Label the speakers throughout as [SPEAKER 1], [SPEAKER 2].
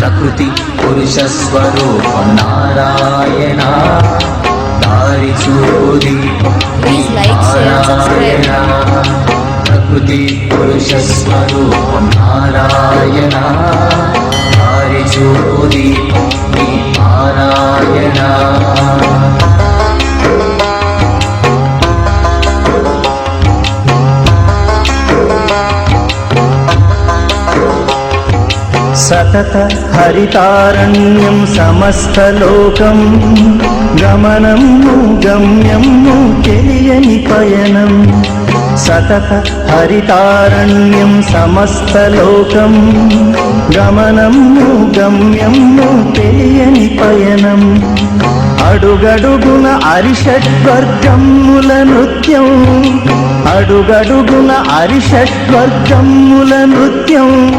[SPEAKER 1] ప్రకృతి పురుష స్వరూపం నారాయణ దారి
[SPEAKER 2] subscribe.
[SPEAKER 1] నారాయణ. ప్రకృతి పురుష స్వరూపం నారాయణ దారి నీ నారాయణ
[SPEAKER 3] సతత హరితారణ్యం సమస్తలోకం గమనం గమ్యం తెలియని పయనం. సతత హరితారణ్యం సమస్తలోకం గమనం గమ్యం తెలియని పయనం. అడుగడుగున అరిషడ్వర్గముల నృత్యం. అడుగడుగున అరిషడ్వర్గముల నృత్యం.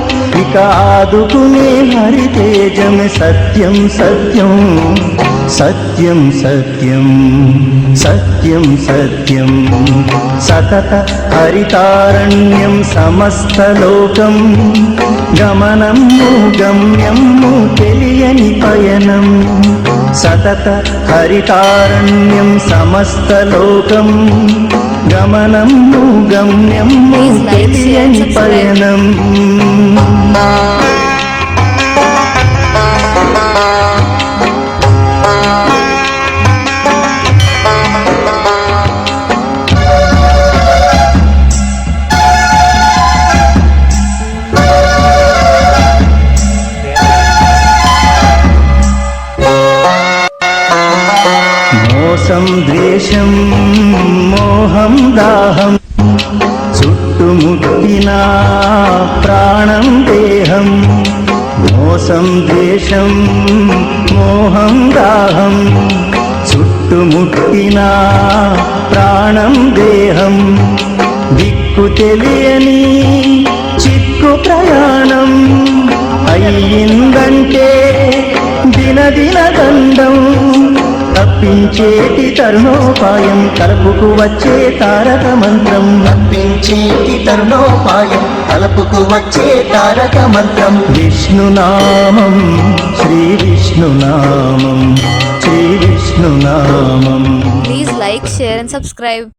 [SPEAKER 3] ఇక ఆదుకునే హరితేజమే సత్యం సత్యం. సత్యం సత్యం. సత్యం సత్యం. సతత హరితారణ్యం సమస్తలోకం గమనం గమ్యము తెలియని పయనం. సతత హరితారణ్యం సమస్తలోకం గమనము గమ్యము
[SPEAKER 2] Please like,
[SPEAKER 3] ద్వేషం మోహం దాహం. చుట్టుముట్టిన ప్రాణం దేహం. మోసం ద్వేషం మోహం దాహం. చుట్టుముట్టిన ప్రాణం దేహం. దిక్కు తెలియని చిక్కు ప్రయాణం. అయ్యిందంటే దినదిన దండం. తప్పించేటి తరుణోపాయం తలుపుకు వచ్చే తారక మంత్రం.
[SPEAKER 1] తప్పించేటి తరుణోపాయం తలుపుకు వచ్చే తారక మంత్రం.
[SPEAKER 3] విష్ణునామం శ్రీ విష్ణునామం Shri విష్ణునామం.
[SPEAKER 2] Please like, share, and subscribe.